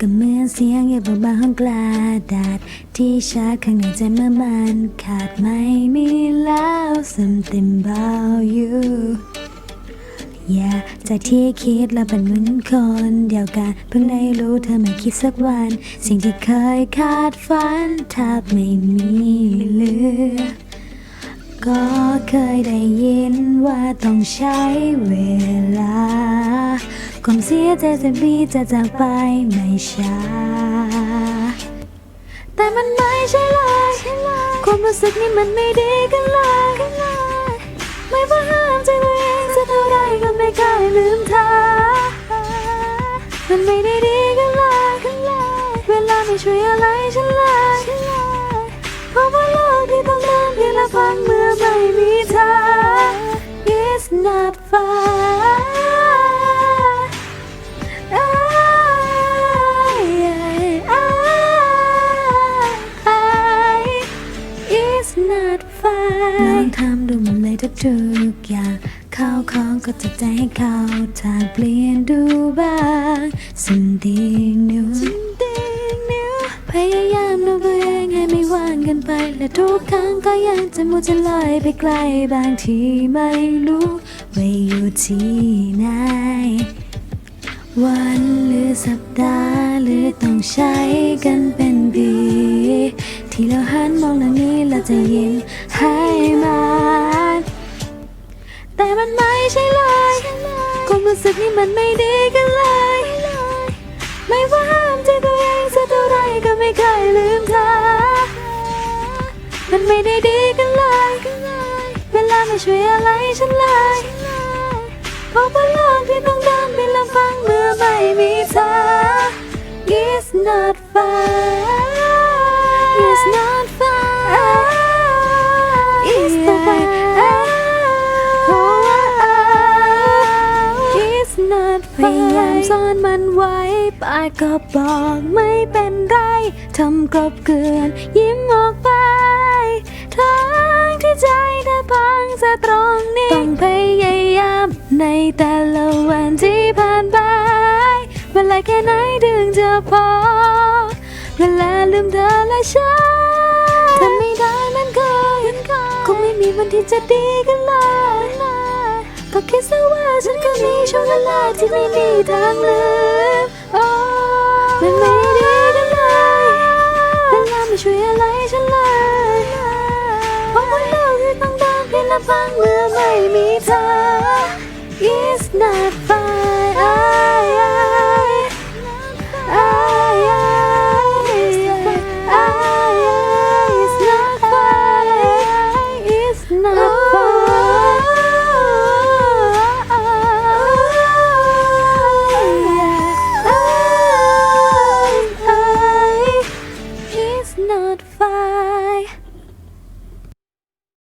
ก็เหมือนเสียงหยาบบางของกระดาษ ที่ชาข้างในใจเมื่อมันขาดไม่มีแล้ว something about you อย่าจากที่คิดแล้วเป็นเหมือนคนเดียวกัน เพิ่งได้รู้เธอไม่คิดสักวัน สิ่งที่เคยคาดฝันแทบไม่มีเหลือ ก็เคยได้ยินว่าต้องใช้เวลา ความเสียใจจะมีจะจากไปไม่ช้า แต่มันไม่ใช่เลยความรู้สึกนี่มันไม่ดีกันเลยไม่ว่าห้ามใจตัวเองจะเท่าไรก็ไม่เคยลืมเธอมันไม่ได้ดีกันเลยเวลาไม่ช่วยอะไรฉันเลย It's not fair ลองทำดูมันเลยทุกทุกๆอย่างเข้าของก็จะใจให้เข้าทาเปลี่ยนดูบ้าง something new something new พยายามดูตัวเองให้ไม่ว่างกันไป และทุกครั้งก็ยังจะมุดจะลอยไปไกลบางทีไม่รู้ว่าอยู่ที่ไหนวันหรือสัปดาห์หรือต้องใช้กันเป็น ที่เราหันมองเรื่องนี้เราจะยิ้มให้มันแต่มันไม่ใช่เลยความรู้สึกนี่มันไม่ดีกันเลย ไม่ว่าห้ามใจตัวเองสักเท่าไรก็ไม่เคยลืมเธอ มันไม่ได้ดีกันเลย เวลาไม่ช่วยอะไรฉันเลยเพราะว่าโลกที่ต้องเดินเป็นลำพังเมื่อไม่มีเธอ It's not ซ่อนมันไว้ปากก็บอกไม่เป็นไรทำกลบเกลื่อนยิ้มออกไปทั้งที่ใจเธอพังจะตรงนี้ต้องพยายามในแต่ละวันที่ผ่านไปเวลาแค่ไหนถึงจะพอ เวลาลืมเธอและฉันทำไม่ได้มันก็คงไม่มีวันที่จะดีกันเลย ก็คิดซะว่าฉันก็มีช่วงเวลาที่ไม่มีทางลืมโอ้มันไม่ดีกันเลยเวลาไม่ช่วยอะไรฉันเลยเพราะว่าโลกที่ต้องเดินเพียงลำพังเมื่อไม่มีเธอ is not fun